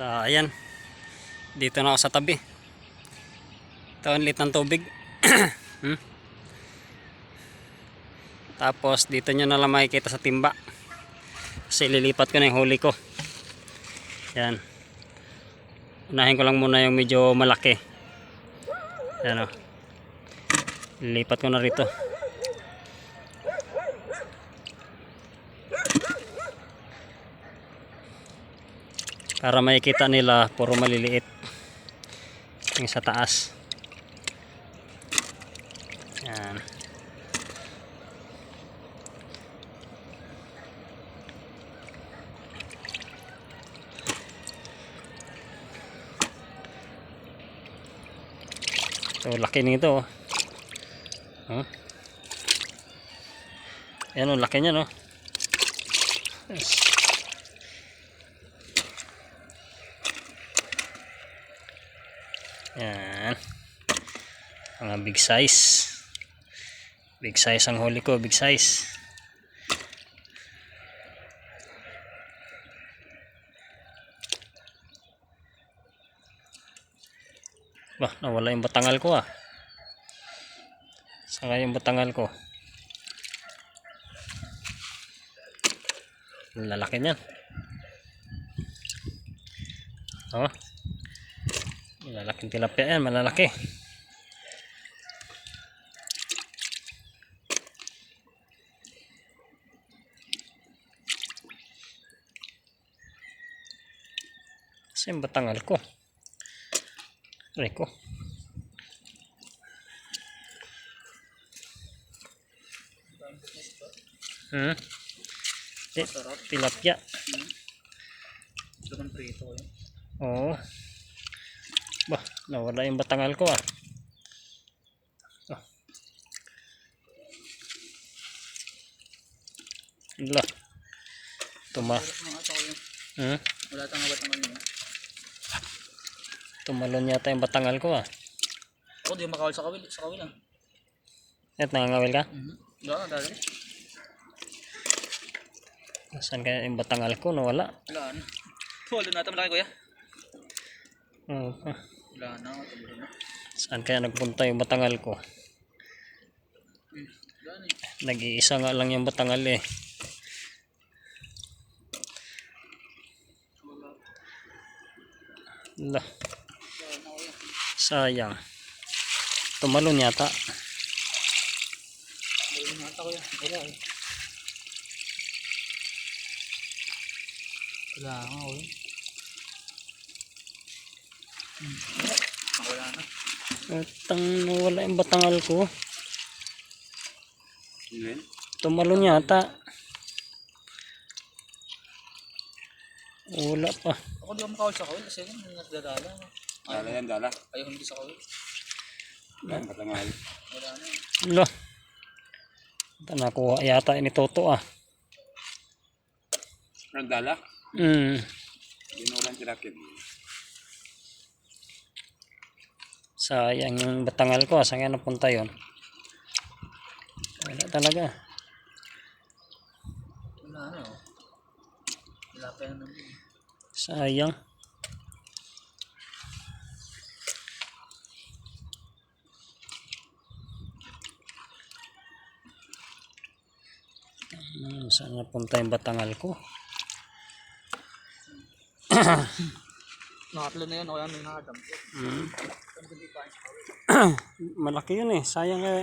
So, ayan. Dito na ako sa tabi. Ito ang lit ng tubig. hmm? Tapos, dito nyo na lang makikita sa timba. Kasi lilipat ko na yung huli ko. Yan. Unahin ko lang muna yung medyo malaki. Yan o. Lilipat ko na rito. Para makikita nila puro maliliit yung sa taas yan so laki nito oh. Huh? yan oh laki niya no yes. Yan. Mga big size. Big size ang huli ko, big size. Bah, nawala yung batangal ko ah. Saka yung batangal ko. Lalaki niyan. Oh. Malalaking tilapia yan, malalaki. Kasi yung batangal ko. Aray ko. Hmm? Di, tilapia. Laman prito ko yun. Bah, nawala yung batangal ko ah. Ah. Ala. Tuma. Hmm? Wala tang abat naman yun. Tumalon yata yung batangal ko ah. Ako di makawal sa kawil. Sa kawil lang. At nangangawil ka? Mhm. Wala na dali. Saan kaya yung batangal ko? Nawala. Wala na. Wala na ito malaki kuya. Oo. ah. Wala na. Wala na. Saan kaya nagpunta yung batangal ko? Eh. Nag-iisa nga lang yung batangal eh. Kuya. Sayang. Tumalon yata. Wala na ata kuya. Wala eh. Wala nga kuya. Hmm. Wala na. Utang nawala yung batangal ko. Tumalon yata. Wala pa. Ako di ako makawal sa kawil kasi yun nagdadala. Dala yan, dala. Ayaw hindi sa kawil. Yan, patangal. Wala na. Ala. Ito nakuha yata ni Toto ah. Ang dala? Hmm. Binulan tilapia. Sayang yung batangal ko. ah. Saan nga napunta yun? Wala talaga. Wala na oh. Wala pa yan. Sayang. Hmm, saan napunta yung batangal ko? Nakatlo na yun. Yan may nakadam. Pa. Malaki yun eh. Sayang eh.